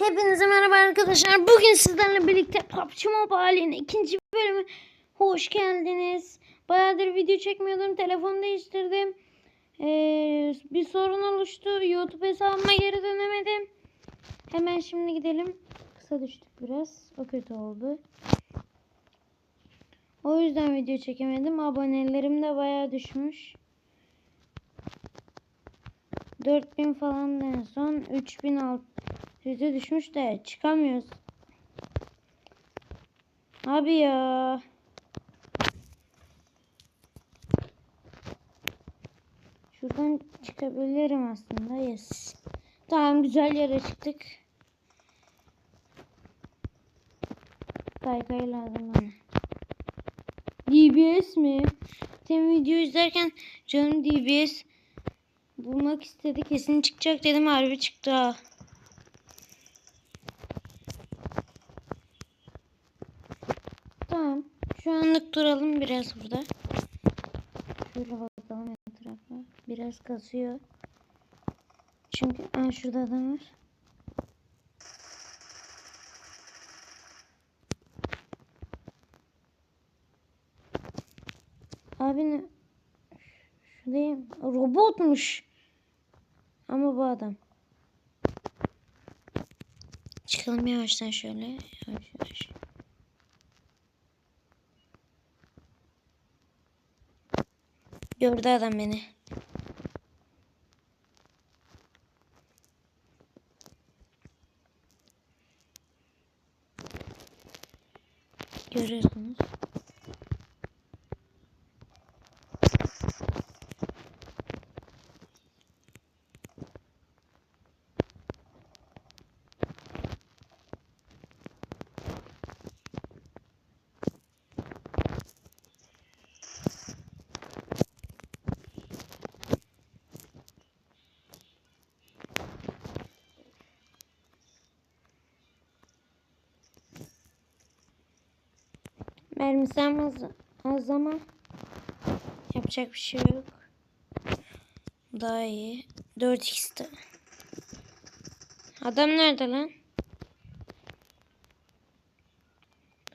Hepinize merhaba arkadaşlar. Bugün sizlerle birlikte PUBG Mobile'in ikinci bölümü hoş geldiniz. Bayağıdır video çekmiyordum. Telefonu değiştirdim. Ee, bir sorun oluştu. YouTube hesabıma geri dönemedim. Hemen şimdi gidelim. Kısa düştük biraz. O kötü oldu. O yüzden video çekemedim. Abonelerim de bayağı düşmüş. 4000 falan en son 3600'e düşmüş de çıkamıyoruz. Abi ya. Şuradan çıkabilirim aslında. Yes. Tamam güzel yere çıktık. Kaykay lazım bana. DBS mi? Tem video izlerken canım DBS bulmak istedi. Kesin çıkacak dedim. Harbi çıktı ha. Tamam. Şu biraz burada. Şöyle bakalım etrafa. Biraz kasıyor. Çünkü aa, şurada adam var. Abi ne? Şuradayım. Robotmuş. Ama bu adam. Çıkalım yavaştan şöyle. Yavaş yavaş. Gördü adam beni. Görüyorsunuz. Az, az ama yapacak bir şey yok. Daha iyi. 4x'te. Adam nerede lan?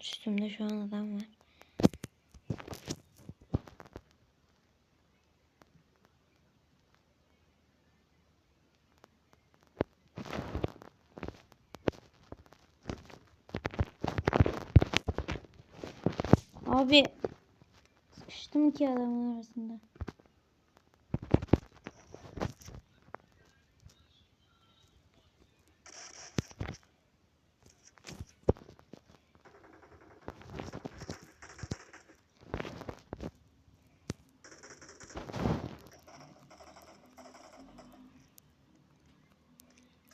Üstümde şu an adam var. Abi sıkıştım ki adamın arasında.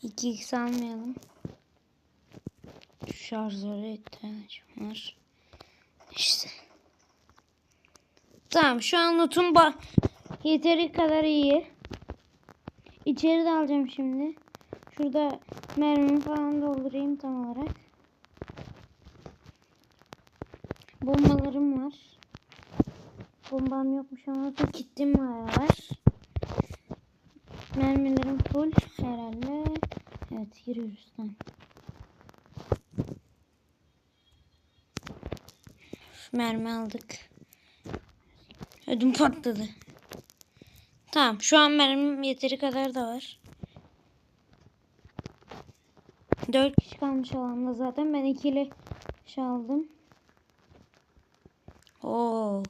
İki x almayalım. Şarjöre ihtiyacım var. İşte. Tamam şu an ba yeteri kadar iyi. İçeri de alacağım şimdi. Şurada mermi falan doldurayım tam olarak. Bombalarım var. Bombam yokmuş ama da kitim var. Mermilerim full herhalde. Evet giriyoruz tamam. Mermi aldık. Ödüm patladı. Tamam şu an mermim yeteri kadar da var. 4 kişi kalmış alanda zaten. Ben ikili çaldım. Oo.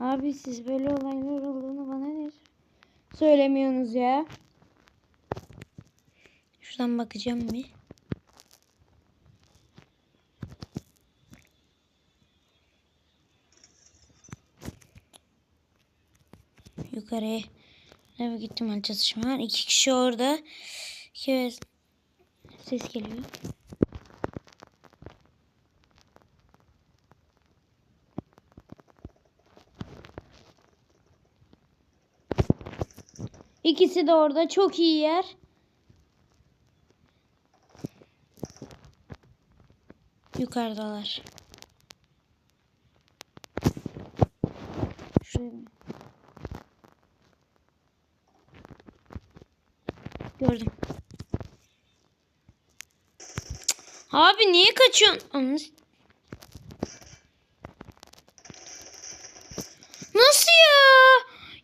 Abi siz böyle olaylar olduğunu bana ne söylemiyorsunuz ya. Şuradan bakacağım bir. Yukarıya evet gittim al çatışma. İki kişi orada. İki ses geliyor. İkisi de orada. Çok iyi yer. Yukarıdalar. Şuraya Gördüm. Abi niye kaçıyorsun? Ananı s- Nasıl ya?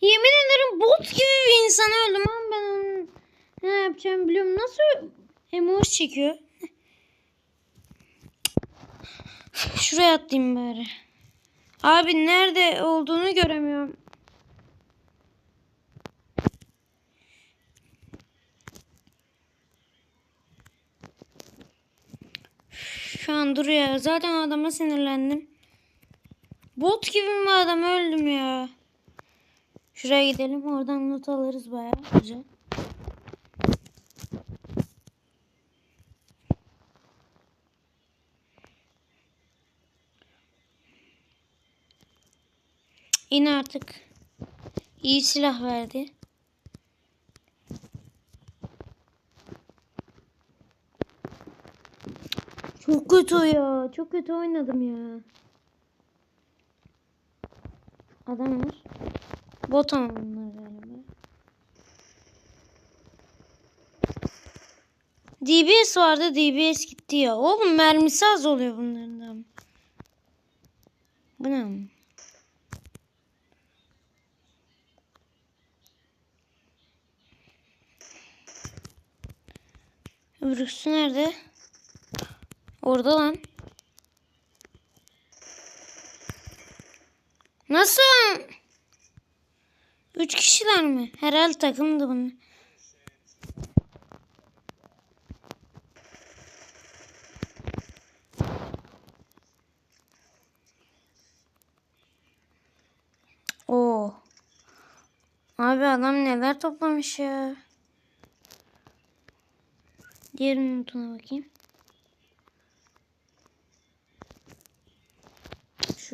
Yemin ederim bot gibi bir insan öldüm ben onun ne yapacağımı biliyorum. Nasıl emoji çekiyor? Şuraya atlayayım bari. Abi nerede olduğunu göremiyorum. Şu an duruyor. Zaten adama sinirlendim. Bot gibi mi adam öldüm ya. Şuraya gidelim. Oradan not alırız bayağı güzel. İn artık. İyi silah verdi. Çok kötü ya. Çok kötü oynadım ya. Adam var. Bot bunlar galiba. DBS vardı. DBS gitti ya. Oğlum mermisi az oluyor bunların da. Bu ne? Öbürküsü nerede? Orada lan. Nasıl? Üç kişiler mi? Herhalde takımdı bunlar. Oo. Abi adam neler toplamış ya. Diğer notuna bakayım.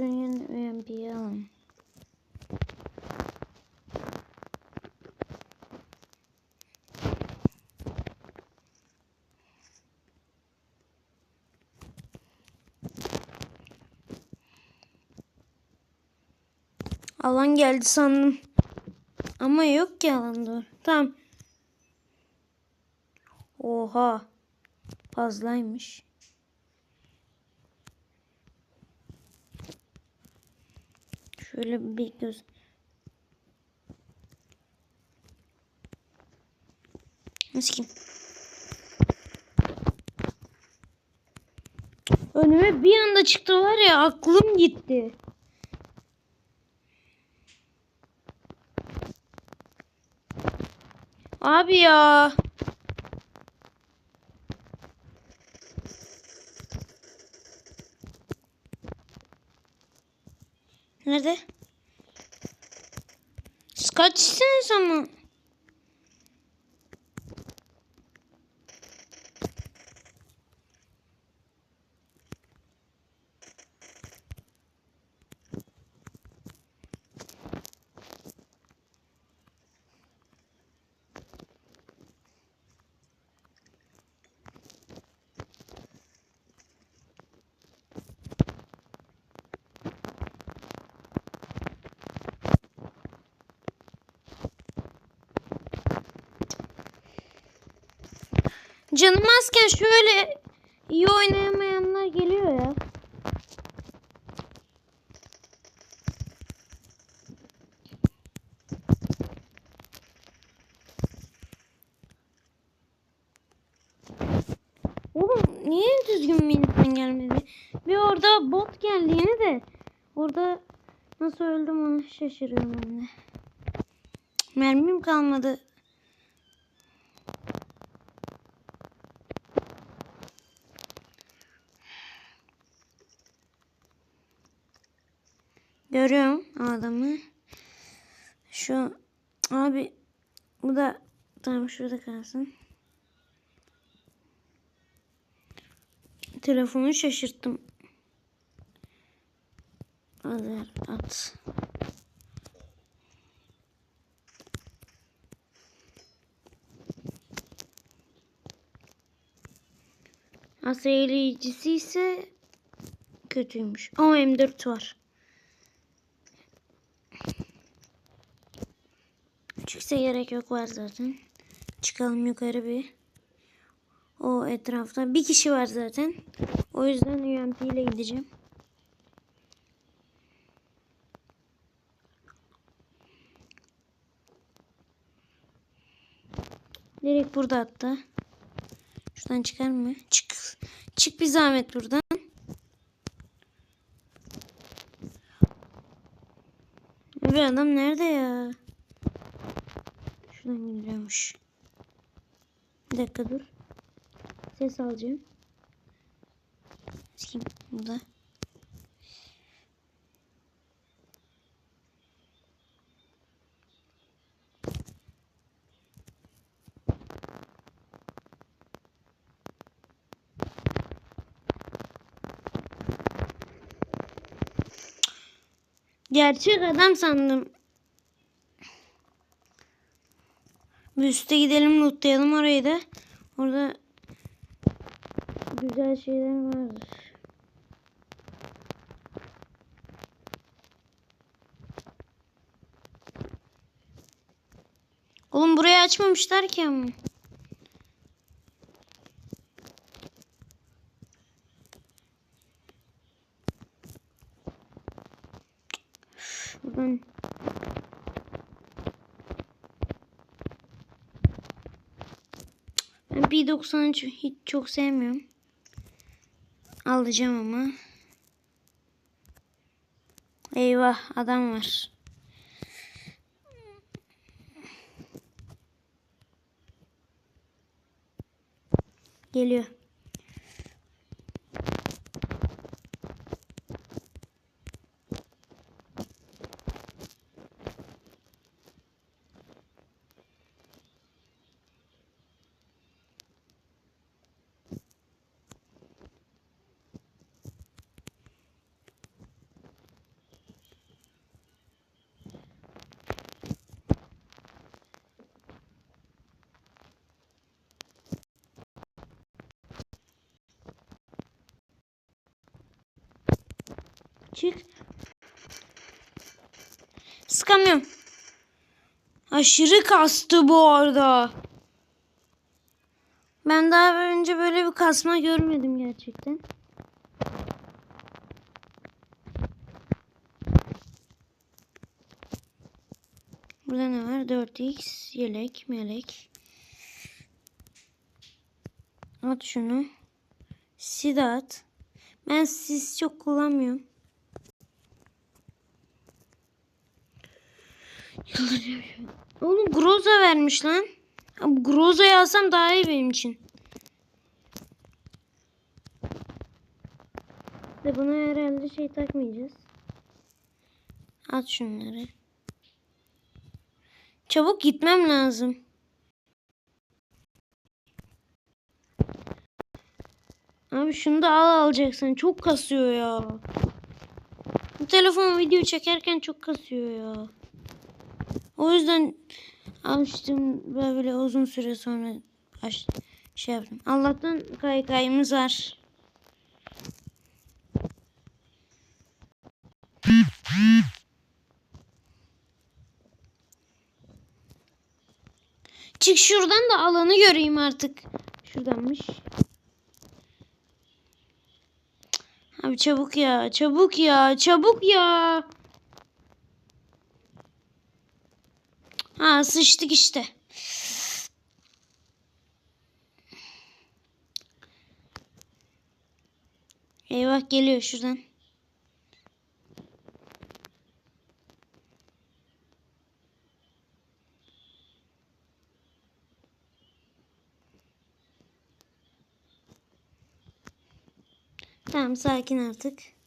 Şunun UMP'yi alalım. Alan geldi sandım. Ama yok ki alan doğru. Tamam. Oha. Fazlaymış. Şöyle bir göz. Nasıl kim? Önüme bir anda çıktı var ya aklım gitti. Abi ya. Nerede? Siz kaçsınız ama? Canım azken şöyle iyi oynayamayanlar geliyor ya. Oğlum niye düzgün bir gelmedi? Bir orada bot geldi yine de. Orada nasıl öldüm onu şaşırıyorum ben de. Mermim kalmadı. Görüyorum adamı. Şu abi bu da tamam şurada kalsın. Telefonu şaşırttım. Hadi at. Asayleyicisi ise kötüymüş. Ama M4 var. Çıksa gerek yok var zaten. Çıkalım yukarı bir. O etrafta. Bir kişi var zaten. O yüzden UMP ile gideceğim. Direkt burada hatta. Şuradan çıkar mı? Çık. Çık bir zahmet buradan. Bir adam nerede ya? Şuradan gidiyormuş. Bir dakika dur. Ses alacağım. Kim burada? Gerçek adam sandım. Bir gidelim lootlayalım orayı da. Orada güzel şeyler vardır. Oğlum burayı açmamışlar ki ama. Buradan Ben P90'ı hiç çok sevmiyorum. Alacağım ama. Eyvah adam var. Geliyor. Çık. Sıkamıyorum. Aşırı kastı bu arada. Ben daha önce böyle bir kasma görmedim gerçekten. Burada ne var? 4x yelek, melek. At şunu. Sid at. Ben sis çok kullanmıyorum. Yıldırıyorum şu an. Oğlum Groza vermiş lan. Groza'yı alsam daha iyi benim için. De buna herhalde şey takmayacağız. At şunları. Çabuk gitmem lazım. Abi şunu da al alacaksın. Çok kasıyor ya. Bu telefon video çekerken çok kasıyor ya. O yüzden açtım böyle uzun süre sonra aç, şey yaptım. Allah'tan kaykayımız var. Çık şuradan da alanı göreyim artık. Şuradanmış. Abi çabuk ya, çabuk ya, çabuk ya. Ha sıçtık işte. Eyvah geliyor şuradan. Tamam sakin artık.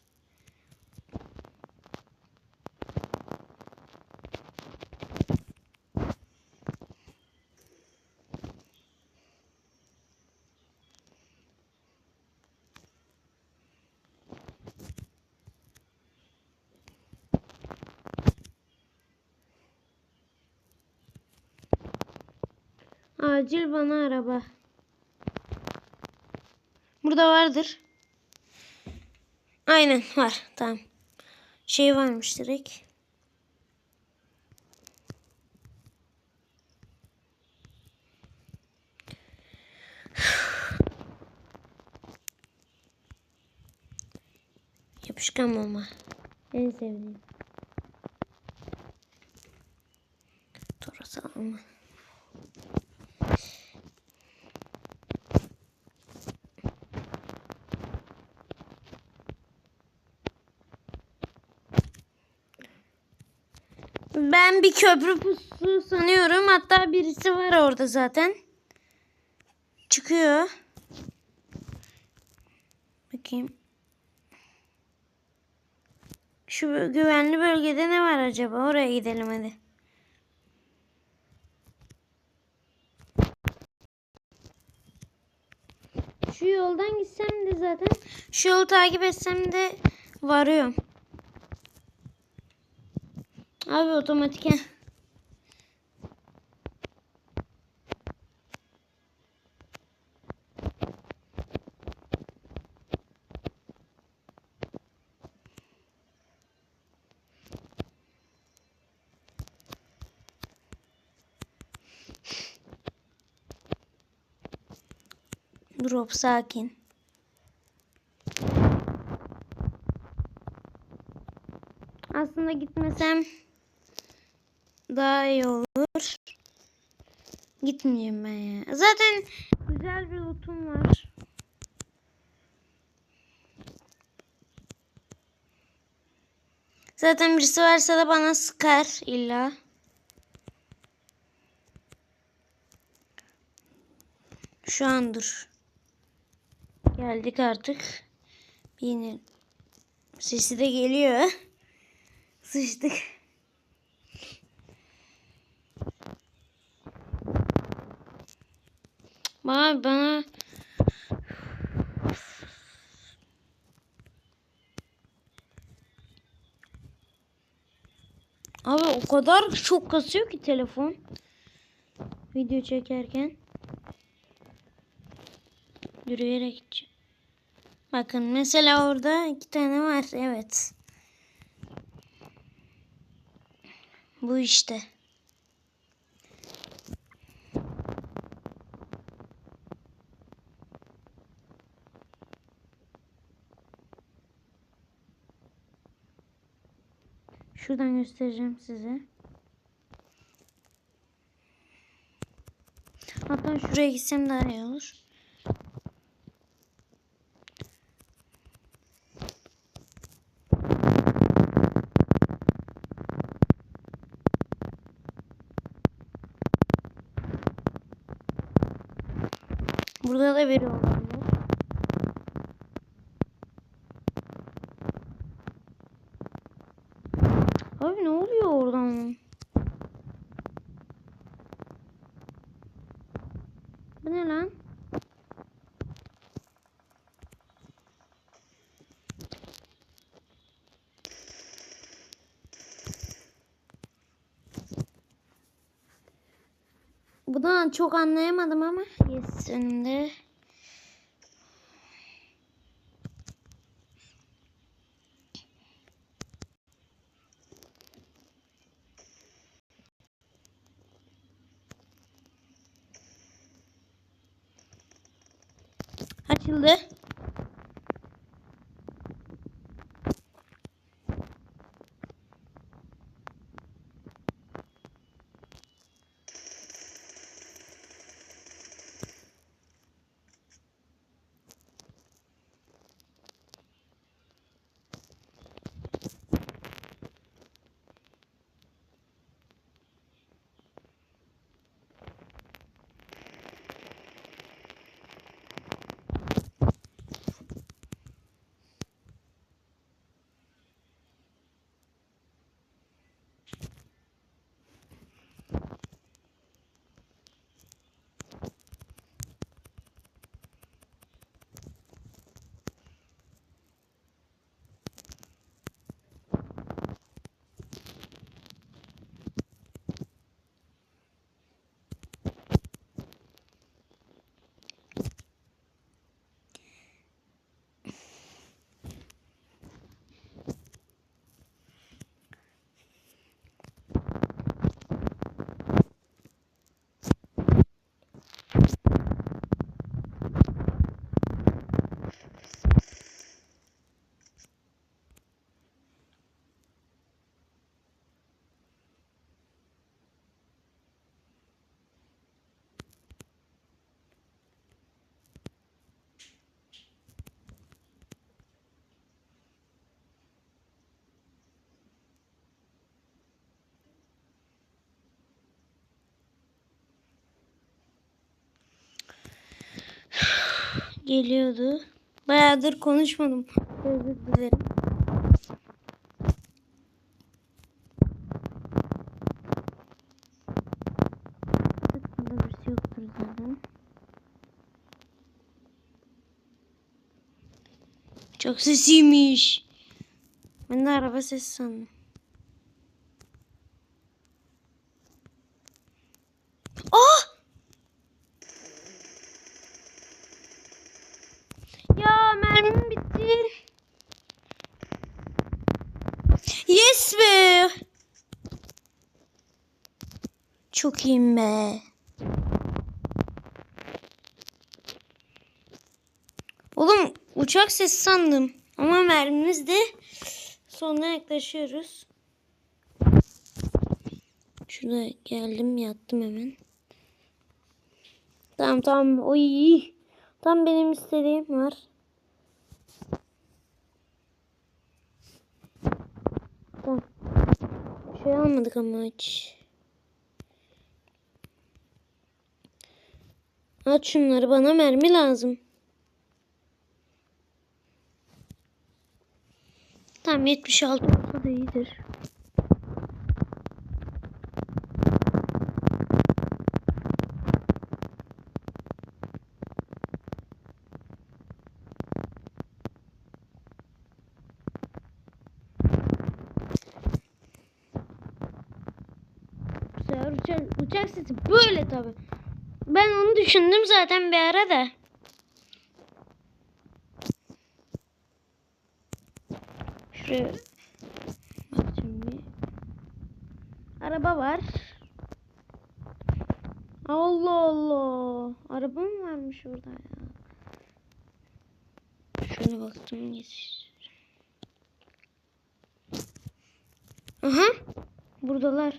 Acil bana araba. Burada vardır. Aynen var. Tamam. Şey varmış direkt. Yapışkan olma. En sevdiğim. Torası alma. Ben bir köprü pusu sanıyorum. Hatta birisi var orada zaten. Çıkıyor. Bakayım. Şu güvenli bölgede ne var acaba? Oraya gidelim hadi. Şu yoldan gitsem de zaten şu yolu takip etsem de varıyorum. Abi otomatik he. Drop sakin. Aslında gitmesem daha iyi olur. Gitmeyeyim ben ya. Zaten güzel bir lootum var. Zaten birisi varsa da bana sıkar illa. Şu an dur. Geldik artık. Yine sesi de geliyor. Sıçtık. Bana bana Abi o kadar çok kasıyor ki telefon. Video çekerken. Yürüyerek. Bakın mesela orada iki tane var. Evet. Bu işte. Şuradan göstereceğim size. Hatta şuraya gitsem daha iyi olur. Burada da biri olabilir. Abi ne oluyor oradan? Bu ne lan? Bundan çok anlayamadım ama yes önümde. Açıldı. Geliyordu. Bayağıdır konuşmadım. Özür dilerim. Zaten. Çok sesiymiş. Ben de araba sesi sandım. Ah! Ya mermim bitti. Yes be. Çok iyiyim be. Oğlum uçak sesi sandım. Ama mermimiz de sonuna yaklaşıyoruz. Şurada geldim yattım hemen. Tamam tamam. Oy. Tam benim istediğim var. Tamam. Şey almadık ama hiç. At şunları bana mermi lazım. Tamam 76 olsa da iyidir. Sefer uçak, uçak sesi böyle tabi. Ben onu düşündüm zaten bir ara da. Şuraya bak şimdi. Araba var. Allah Allah. Araba mı varmış orada ya? Şuna baktım geç. Aha. Buradalar.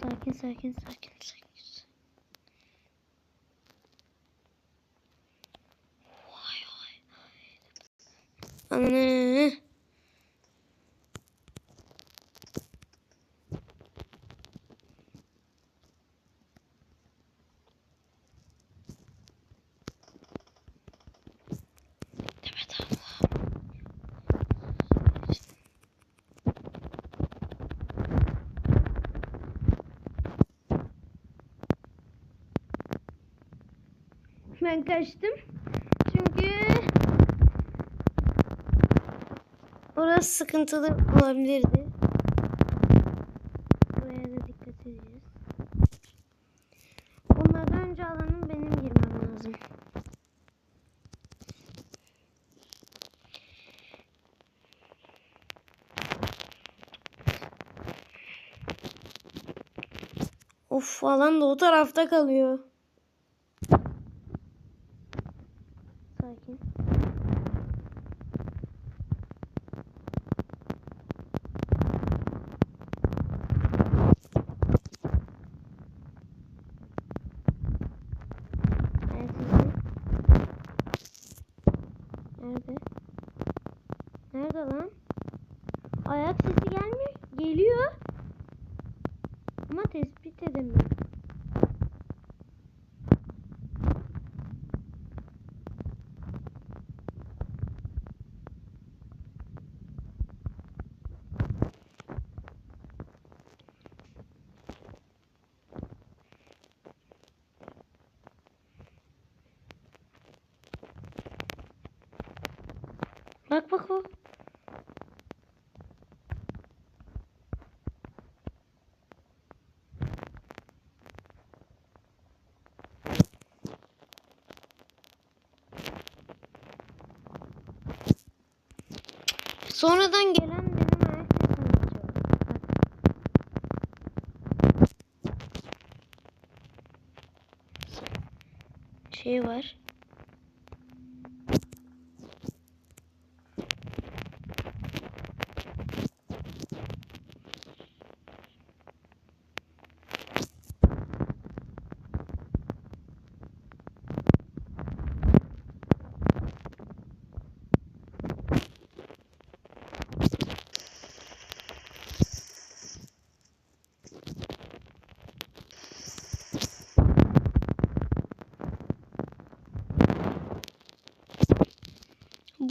Sakin sakin sakin sakin. Vay vay. Anne. Evet Allah. Ben kaçtım. Çünkü orası sıkıntılı olabilirdi. Buraya da dikkat edeceğiz. Onlardan önce alanın benim girmem lazım. Of alan da o tarafta kalıyor. Sakin. Neredesin? Nerede? Nerede lan? Ayak sesi gelmiyor. Geliyor. Ama tespit edemiyorum. Bak bak bak.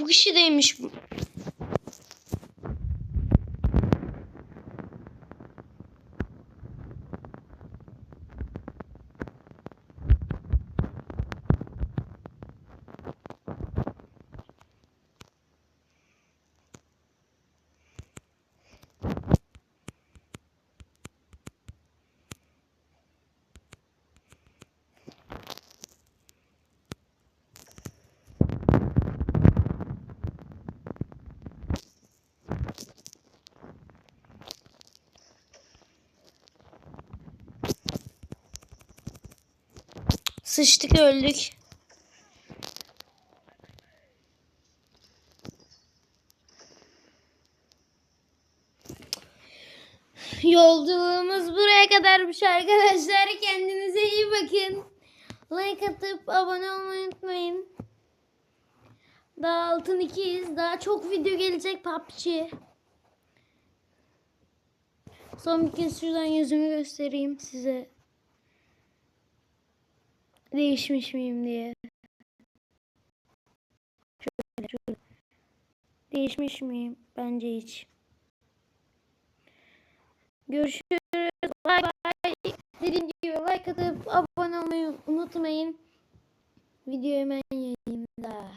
Bu kişi deymiş. Sıçtık öldük. Yolculuğumuz buraya kadarmış arkadaşlar. Kendinize iyi bakın. Like atıp abone olmayı unutmayın. Daha altın ikiyiz. Daha çok video gelecek PUBG. Son bir kez şuradan yüzümü göstereyim size. Değişmiş miyim diye. Şöyle, şöyle. Değişmiş miyim? Bence hiç. Görüşürüz. Bay bay. Dediğim gibi like atıp abone olmayı unutmayın. Video hemen yayında.